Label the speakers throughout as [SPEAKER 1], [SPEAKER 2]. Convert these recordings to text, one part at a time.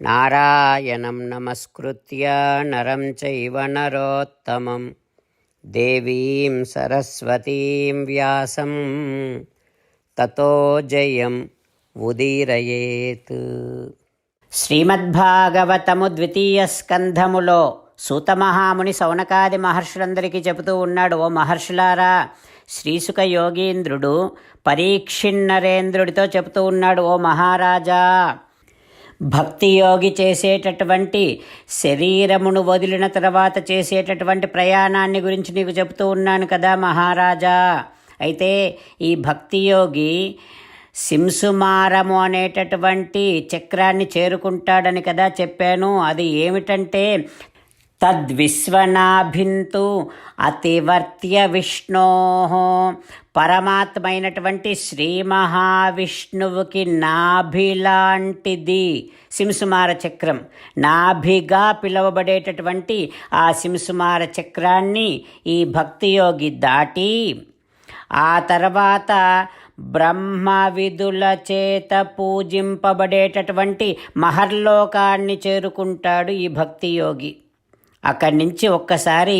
[SPEAKER 1] నారాయణం నమస్కృత్య నరం చైవ నరోత్తమం దేవీం సరస్వతీం వ్యాసం తతో జయం ఉదీరయేత్ శ్రీమద్భాగవతము ద్వితీయ స్కంధములో సూతమహాముని సౌనకాది మహర్షులందరికీ చెబుతూ ఉన్నాడు ఓ మహర్షులారా శ్రీసుక యోగీంద్రుడు పరీక్షిన్నరేంద్రుడితో చెబుతూ ఉన్నాడు ఓ మహారాజా భక్తి యోగి చేసేటటువంటి శరీరమును వదిలిన తర్వాత చేసేటటువంటి ప్రయాణాన్ని గురించి నీకు చెబుతూ ఉన్నాను కదా మహారాజా. అయితే ఈ భక్తి యోగి సింసుమారము అనేటటువంటి చక్రాన్ని చేరుకుంటాడని కదా చెప్పాను. అది ఏమిటంటే తద్విశ్వనాభింతు అతివర్త్య విష్ణో. పరమాత్మైనటువంటి శ్రీ మహావిష్ణువుకి నాభిలాంటిది సింసుమార చక్రం. నాభిగా పిలువబడేటటువంటి ఆ సింసుమార చక్రాన్ని ఈ భక్తియోగి దాటి ఆ తర్వాత బ్రహ్మ విధుల చేత పూజింపబడేటటువంటి మహర్లోకాన్ని చేరుకుంటాడు ఈ భక్తియోగి. అక్కడి నుంచి ఒక్కసారి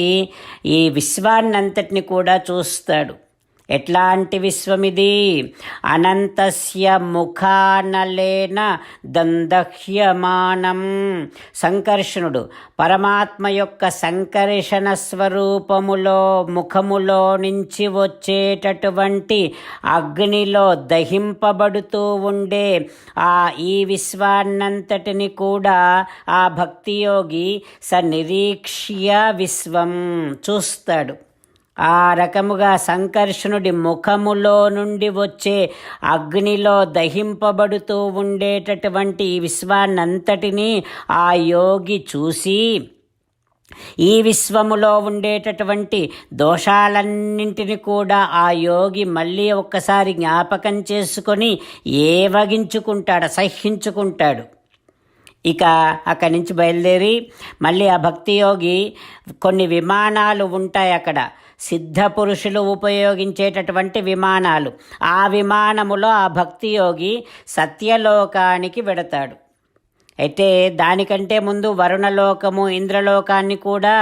[SPEAKER 1] ఈ విశ్వాన్నంతటిని కూడా చూస్తాడు. ఎట్లాంటి విశ్వమిది? అనంతస్య ముఖానలేన దందహ్యమానం. సంకర్షణుడు పరమాత్మ యొక్క సంకర్షణ స్వరూపములో ముఖములో నుంచి వచ్చేటటువంటి అగ్నిలో దహింపబడుతూ ఉండే ఆ ఈ విశ్వాన్నంతటిని కూడా ఆ భక్తియోగి సనిరీక్ష్య విశ్వం చూస్తాడు. ఆ రకముగా సంకర్షణుడి ముఖములో నుండి వచ్చే అగ్నిలో దహింపబడుతూ ఉండేటటువంటి ఈ విశ్వాన్నంతటినీ ఆ యోగి చూసి ఈ విశ్వములో ఉండేటటువంటి దోషాలన్నింటిని కూడా ఆ యోగి మళ్ళీ ఒక్కసారి జ్ఞాపకం చేసుకొని ఏవగించుకుంటాడు సహించుకుంటాడు ఇక అక్కడి నుంచి బయలుదేరి మళ్ళీ ఆ భక్తి యోగి కొన్ని విమానాలు ఉంటాయి అక్కడ. సిద్ధ పురుషులు ఉపయోగించేటటువంటి విమానాలు. ఆ విమానములో ఆ భక్తి యోగి సత్యలోకానికి వెడతాడు. అయితే దానికంటే ముందు వరుణలోకము ఇంద్రలోకాన్ని కూడా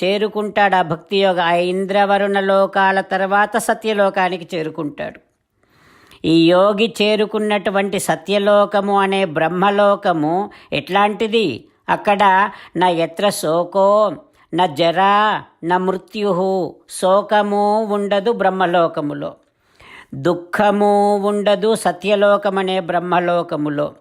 [SPEAKER 1] చేరుకుంటాడు ఆ భక్తి యోగ ఆ ఇంద్రవరుణ లోకాల తర్వాత సత్యలోకానికి చేరుకుంటాడు. ఈ యోగి చేరుకున్నటువంటి సత్యలోకము అనే బ్రహ్మలోకము ఎట్లాంటిది? అక్కడ నా ఎత్ర శోకో న జరా న మృత్యు శోకము ఉండదు బ్రహ్మలోకములో. దుఃఖము ఉండదు సత్యలోకమనే బ్రహ్మలోకములో.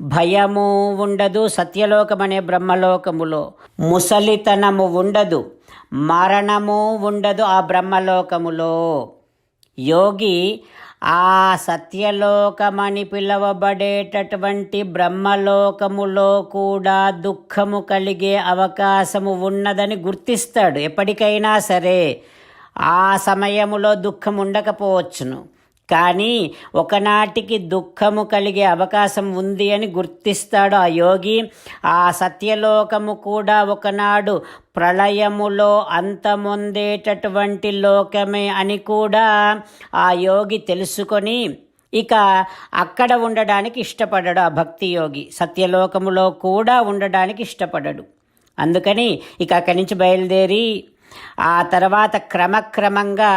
[SPEAKER 1] భయము ఉండదు సత్యలోకమనే బ్రహ్మలోకములో. ముసలితనము ఉండదు మరణము ఉండదు ఆ బ్రహ్మలోకములో. యోగి ఆ సత్యలోకమని పిలువబడేటటువంటి బ్రహ్మలోకములో కూడా దుఃఖము కలిగే అవకాశము ఉన్నదని గుర్తిస్తాడు. ఎప్పటికైనా సరే ఆ సమయములో దుఃఖం ఉండకపోవచ్చును కానీ ఒకనాటికి దుఃఖము కలిగే అవకాశం ఉంది అని గుర్తిస్తాడు ఆ యోగి. ఆ సత్యలోకము కూడా ఒకనాడు ప్రళయములో అంతమొందేటటువంటి లోకమే అని కూడా ఆ యోగి తెలుసుకొని ఇక అక్కడ ఉండడానికి ఇష్టపడడు ఆ భక్తి యోగి. సత్యలోకములో కూడా ఉండడానికి ఇష్టపడడు. అందుకని ఇక అక్కడి నుంచి బయలుదేరి ఆ తర్వాత క్రమక్రమంగా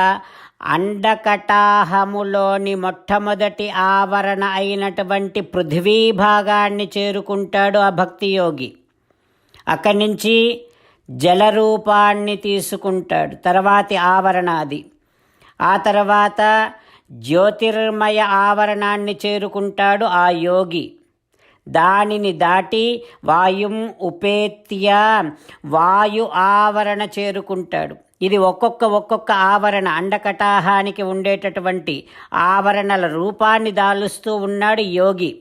[SPEAKER 1] అండకటాహములోని మొట్టమొదటి ఆవరణ అయినటువంటి పృథ్వీ భాగాన్ని చేరుకుంటాడు ఆ భక్తియోగి. అక్కడి నుంచి జలరూపాన్ని తీసుకుంటాడు. తర్వాతి ఆవరణ అది. ఆ తర్వాత జ్యోతిర్మయ ఆవరణాన్ని చేరుకుంటాడు ఆ యోగి. దానిని దాటి వాయుం ఉపేత్య వాయు ఆవరణ చేరుకుంటాడు. ఇది ఒక్కొక్క ఒక్కొక్క ఆవరణ అండకటాహానికి ఉండేటటువంటి ఆవరణల రూపాన్ని దాలుస్తూ ఉన్నాడు యోగి.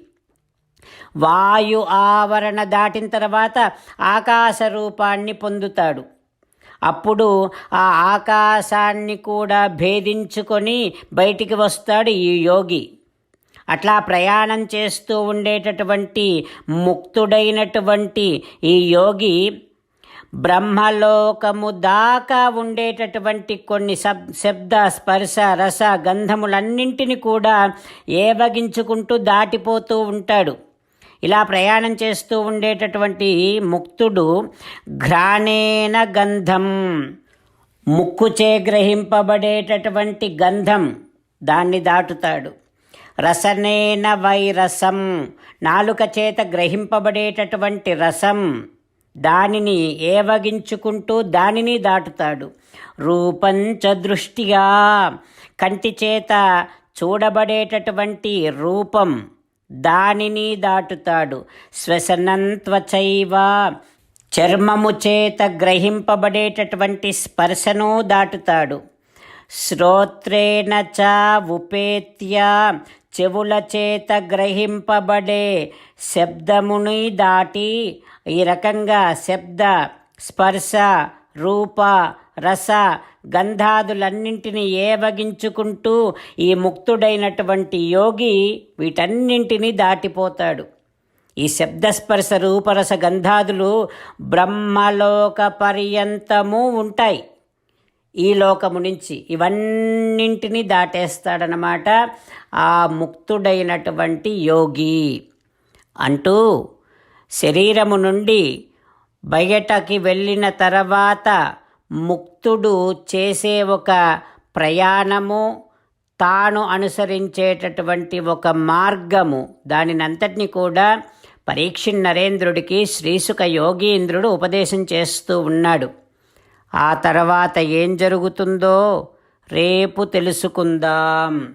[SPEAKER 1] వాయు ఆవరణ దాటిన తర్వాత ఆకాశ రూపాన్ని పొందుతాడు. అప్పుడు ఆ ఆకాశాన్ని కూడా భేదించుకొని బయటికి వస్తాడు ఈ యోగి. అట్లా ప్రయాణం చేస్తూ ఉండేటటువంటి ముక్తుడైనటువంటి ఈ యోగి బ్రహ్మలోకము దాకా ఉండేటటువంటి కొన్ని శబ్ శబ్ద స్పర్శ రస గంధములన్నింటిని కూడా ఏవగించుకుంటూ దాటిపోతూ ఉంటాడు. ఇలా ప్రయాణం చేస్తూ ఉండేటటువంటి ముక్తుడు ఘ్రాణేన గంధం ముక్కుచే గ్రహింపబడేటటువంటి గంధం దాన్ని దాటుతాడు. రసనేన వైరసం నాలుక చేత గ్రహింపబడేటటువంటి రసం దానిని ఏవగించుకుంటూ దానిని దాటుతాడు. రూపంచ దృష్టిగా కంటి చేత చూడబడేటటువంటి రూపం దానిని దాటుతాడు. శ్వసనంత్వచైవ చర్మము చేత గ్రహింపబడేటటువంటి స్పర్శను దాటుతాడు. శ్రోత్రేణ చ ఉపేత్య చెవుల చేత గ్రహింపబడే శబ్దముని దాటి ఈ రకంగా శబ్ద స్పర్శ రూప రస గంధాదులన్నింటినీ ఏవగించుకుంటూ ఈ ముక్తుడైనటువంటి యోగి వీటన్నింటినీ దాటిపోతాడు. ఈ శబ్దస్పర్శ రూపరస గంధాదులు బ్రహ్మలోక పర్యంతము ఉంటాయి. ఈ లోకము నుంచి ఇవన్నింటినీ దాటేస్తాడనమాట ఆ ముక్తుడైనటువంటి యోగి. అంటూ శరీరము నుండి బయటకి వెళ్ళిన తర్వాత ముక్తుడు చేసే ఒక ప్రయాణము తాను అనుసరించేటటువంటి ఒక మార్గము. దానినంతటిని కూడా పరీక్ష నరేంద్రుడికి శ్రీసుక యోగీంద్రుడు ఉపదేశం చేస్తూ ఉన్నాడు. ఆ తర్వాత ఏం జరుగుతుందో రేపు తెలుసుకుందాం.